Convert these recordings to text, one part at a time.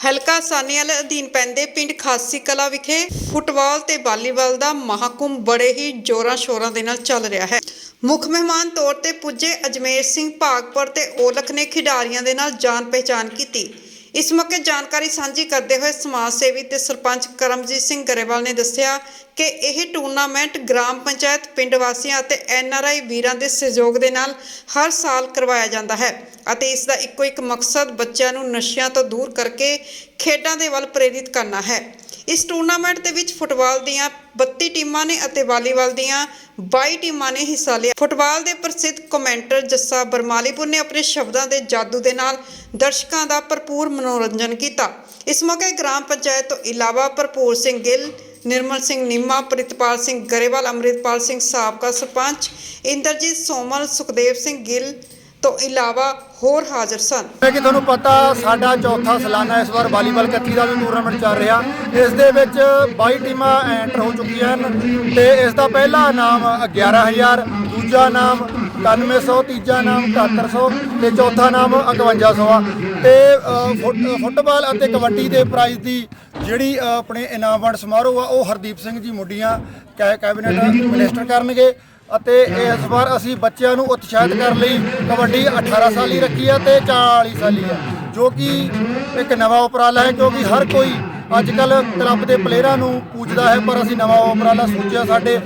ਹਲਕਾ ਸਾਨੀਵਾਲ ਅਧੀਨ ਪੈਂਦੇ ਪਿੰਡ ਖਾਸੀ ਕਲਾ ਵਿਖੇ ਫੁੱਟਬਾਲ ਤੇ ਵਾਲੀਬਾਲ ਦਾ ਮਹਾਕੁੰਭ ਬੜੇ ਹੀ ਜੋਰਾਂ ਸ਼ੋਰਾਂ ਦੇ ਨਾਲ ਚੱਲ ਰਿਹਾ ਹੈ। ਮੁੱਖ ਮਹਿਮਾਨ ਤੌਰ ਤੇ ਪੁੱਜੇ ਅਜਮੇਰ ਸਿੰਘ ਭਾਗਪੁਰ ਤੇ ਔਲਖ ਨੇ ਖਿਡਾਰੀਆਂ ਦੇ ਨਾਲ ਜਾਣ ਪਹਿਚਾਨ ਕੀਤੀ। ਇਸ ਮੌਕੇ ਜਾਣਕਾਰੀ ਸਾਂਝੀ ਕਰਦੇ ਹੋਏ ਸਮਾਜ ਸੇਵੀ ਤੇ ਸਰਪੰਚ ਕਰਮਜੀਤ ਸਿੰਘ ਗਰੇਵਾਲ ਨੇ ਦੱਸਿਆ ਕਿ ਇਹ ਟੂਰਨਾਮੈਂਟ ਗ੍ਰਾਮ ਪੰਚਾਇਤ, ਪਿੰਡ ਵਾਸੀਆਂ ਅਤੇ ਐਨਆਰਆਈ ਵੀਰਾਂ ਦੇ ਸਹਿਯੋਗ ਦੇ ਨਾਲ ਹਰ ਸਾਲ ਕਰਵਾਇਆ ਜਾਂਦਾ ਹੈ ਅਤੇ ਇਸ ਦਾ ਇੱਕੋ ਇੱਕ ਮਕਸਦ ਬੱਚਿਆਂ ਨੂੰ ਨਸ਼ਿਆਂ ਤੋਂ ਦੂਰ ਕਰਕੇ ਖੇਡਾਂ ਦੇ ਵੱਲ ਪ੍ਰੇਰਿਤ ਕਰਨਾ ਹੈ। ਇਸ ਟੂਰਨਾਮੈਂਟ ਦੇ ਵਿੱਚ ਫੁੱਟਬਾਲ ਦੀਆਂ 32 ਟੀਮਾਂ ਨੇ ਅਤੇ ਵਾਲੀਬਾਲ ਦੀਆਂ 22 ਟੀਮਾਂ ਨੇ ਹਿੱਸਾ ਲਿਆ। ਫੁੱਟਬਾਲ ਦੇ ਪ੍ਰਸਿੱਧ ਕਮੈਂਟਰ ਜੱਸਾ ਬਰਮਾਲੀਪੁਰ ਨੇ ਆਪਣੇ ਸ਼ਬਦਾਂ ਦੇ ਜਾਦੂ ਦੇ ਨਾਲ ਦਰਸ਼ਕਾਂ ਦਾ ਭਰਪੂਰ ਮਨੋਰੰਜਨ ਕੀਤਾ। ਇਸ ਮੌਕੇ ਗ੍ਰਾਮ ਪੰਚਾਇਤ ਤੋਂ ਇਲਾਵਾ ਭਰਪੂਰ ਸਿੰਘ ਗਿੱਲ, ਨਿਰਮਲ ਸਿੰਘ ਨਿੰਮਾ, ਪ੍ਰਿਤਪਾਲ ਸਿੰਘ ਗਰੇਵਾਲ, ਅੰਮ੍ਰਿਤਪਾਲ ਸਿੰਘ ਸਾਬਕਾ ਸਰਪੰਚ, ਇੰਦਰਜੀਤ ਸੋਮਲ ਸੁਖਦੇਵ ਸਿੰਘ ਗਿੱਲ ਤੋਂ ਇਲਾਵਾ ਹੋਰ ਹਾਜ਼ਰ ਸਨ। ਜਿਵੇਂ ਕਿ ਤੁਹਾਨੂੰ ਪਤਾ, ਸਾਡਾ ਚੌਥਾ ਸਾਲਾਨਾ ਇਸ ਵਾਰ ਵਾਲੀਬਾਲ ਕੱਚੀ ਦਾ ਵੀ ਟੂਰਨਾਮੈਂਟ ਚੱਲ ਰਿਹਾ। ਇਸ ਦੇ ਵਿੱਚ 22 ਟੀਮਾਂ ਐਂਟਰ ਹੋ ਚੁੱਕੀਆਂ ਹਨ ਤੇ ਇਸ ਦਾ ਪਹਿਲਾ ਇਨਾਮ 11000 ਦੂਜਾ ਇਨਾਮ 9100 ਤੀਜਾ ਇਨਾਮ 7100 ਤੇ ਚੌਥਾ ਇਨਾਮ 5100 ਆ। ਤੇ ਫੁੱਟ- ਫੁੱਟਬਾਲ ਅਤੇ ਕਬੱਡੀ ਦੇ ਪ੍ਰਾਈਜ਼ ਦੀ ਜਿਹੜੀ ਆਪਣੇ ਇਨਾਮ ਵੰਡ ਸਮਾਰੋਹ ਆ, ਉਹ ਹਰਦੀਪ ਸਿੰਘ ਜੀ ਮੁੱਡੀਆਂ ਕੈ- ਕੈਬਨਿਟ ਮਿਨਿਸਟਰ ਕਰਨਗੇ। ਅਤੇ ਇਸ ਵਾਰ ਅਸੀਂ ਬੱਚਿਆਂ ਨੂੰ ਉਤਸ਼ਾਹਿਤ ਕਰਨ ਲਈ ਕਬੱਡੀ 18 ਸਾਲੀ ਰੱਖੀ ਹੈ ਤੇ 40 ਸਾਲੀ ਹੈ ਜੋ ਕਿ ਇੱਕ ਨਵਾਂ ਉਪਰਾਲਾ ਹੈ ਕਿਉਂਕਿ ਹਰ ਕੋਈ ਅੱਜ ਕੱਲ ਕਲੱਬ ਦੇ ਪਲੇਅਰਾਂ ਨੂੰ ਪੂਜਦਾ ਹੈ, ਪਰ ਅਸੀਂ ਨਵਾਂ ਉਪਰਾਲਾ ਸੋਚਿਆ, ਸਾਡੇ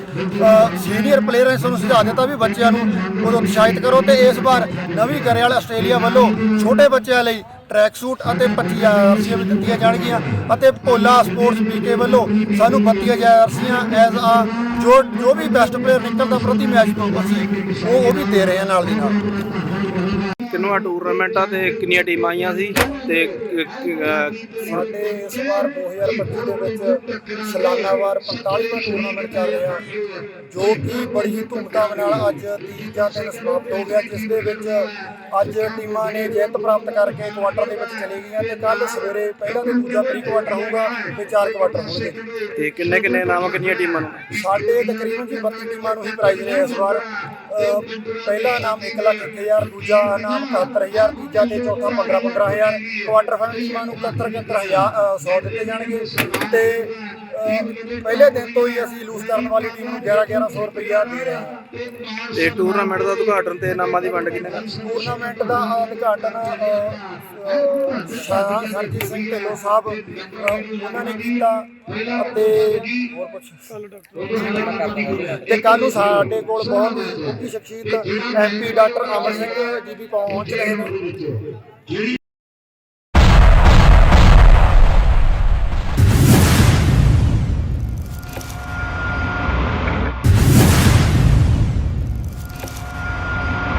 ਸੀਨੀਅਰ ਪਲੇਅਰਾਂ ਨੇ ਸਾਨੂੰ ਸੁਝਾਅ ਦਿੱਤਾ ਵੀ ਬੱਚਿਆਂ ਨੂੰ ਉਹ ਉਤਸ਼ਾਹਿਤ ਕਰੋ ਤੇ ਇਸ ਵਾਰ ਨਵੀਂ ਗਰੇਵਾਲ ਆਸਟ੍ਰੇਲੀਆ ਵੱਲੋਂ ਛੋਟੇ ਬੱਚਿਆਂ ਲਈ ਟਰੈਕ ਸੂਟ ਅਤੇ 25000 ਅਰਸੀਆਂ ਵੀ ਦਿੱਤੀਆਂ ਜਾਣਗੀਆਂ ਅਤੇ ਭੋਲਾ ਸਪੋਰਟਸ ਪੀਕੇ ਵੱਲੋਂ ਸਾਨੂੰ 32000 ਅਰਸੀਆਂ ਐਜ਼ ਆ ਜੋ ਜੋ ਵੀ ਬੈਸਟ ਪਲੇਅਰ ਨਿਕਲਦਾ ਪ੍ਰਤੀ ਮੈਚ ਤੋਂ ਅਸੀਂ ਉਹ ਉਹ ਵੀ ਦੇ ਰਹੇ ਹਾਂ ਨਾਲ ਦੀ ਨਾਲ। ਕਿੰਨਵਾਂ ਟੂਰਨਾਮੈਂਟ ਆ ਤੇ ਕਿੰਨੀਆਂ ਟੀਮਾਂ ਆਈਆਂ ਸੀ ਤੇ ਸਾਡੇ ਇਸ ਵਾਰ 2025 ਦੇ ਵਿੱਚ ਸਾਲਾਨਾਵਾਰ 45ਵਾਂ ਟੂਰਨਾਮੈਂਟ ਚੱਲ ਰਿਹਾ ਜੋ ਕਿ ਬੜੀ ਹੀ ਧੂਮਧਾਮ ਨਾਲ ਅੱਜ ਤੀਜਾ ਦਿਨ ਸਮਾਪਤ ਹੋ ਗਿਆ ਜਿਸ ਦੇ ਵਿੱਚ ਅੱਜ ਟੀਮਾਂ ਨੇ ਜਿੱਤ ਪ੍ਰਾਪਤ ਕਰਕੇ ਕੁਆਟਰ ਦੇ ਵਿੱਚ ਚਲੀ ਗਈਆਂ ਤੇ ਕੱਲ ਸਵੇਰੇ ਪਹਿਲਾ ਤੇ ਦੂਜਾ ਪ੍ਰੀ ਕੁਆਟਰ ਹੋਊਗਾ ਤੇ ਚਾਰ ਕੁਆਟਰ ਹੋਣਗੇ। ਤੇ ਕਿੰਨੇ ਕਿੰਨੇ ਇਨਾਮ ਕਿੰਨੀਆਂ ਟੀਮਾਂ ਨੂੰ? ਸਾਡੇ ਤਕਰੀਬਨ ਜੀ 32 ਟੀਮਾਂ ਨੂੰ ਹੀ ਪ੍ਰਾਈਜ਼ ਨੇ ਇਸ ਵਾਰ। ਪਹਿਲਾ ਨਾਮ 1 ਲੱਖ 1000 ਦੂਜਾ ਨਾਮ 71000 ਤੀਜਾ ਤੇ ਚੌਥਾ 15 15000 ਕੁਆਟਰ ਫਾਈਨਲ ਟੀਮਾਂ ਨੂੰ 71 71000 100 ਦਿੱਤੇ ਜਾਣਗੇ। ਤੇ ਪਹਿਲੇ ਦਿਨ ਤੋਂ ਹੀ ਅਸੀਂ ਲੂਜ਼ ਕਰਨ ਵਾਲੀ ਟੀਮ ਨੂੰ 11 1100 ਰੁਪਇਆ ਦੇ ਰਹੇ ਹਾਂ। ਤੇ ਟੂਰਨਾਮੈਂਟ ਦਾ ਉਦਘਾਟਨ ਤੇ ਇਨਾਮਾਂ ਦੀ ਵੰਡ ਕਿੰਨੇ ਕਰ ਟੂਰਨਾਮੈਂਟ ਦਾ ਉਦਘਾਟਨ ਅਹ, ਅਹ, ਸਰ- ਸਰਜੀਤ ਸਿੰਘ ਢਿੱਲੋਂ ਸਾਹਿਬ ਅਹ, ਉਹਨਾਂ ਨੇ ਕੀਤਾ ਅਤੇ ਹੋਰ ਕੁਝ ਤੇ ਕੱਲ੍ਹ ਨੂੰ ਸਾਡੇ ਕੋਲ ਬਹੁਤ ਹੀ ਉੱਚੀ ਸ਼ਖਸੀਅਤ ਐਮਪੀ ਡਾਕਟਰ ਅਮਰ ਸਿੰਘ ਜੀ ਵੀ ਪਹੁੰਚ ਰਹੇ ਨੇ।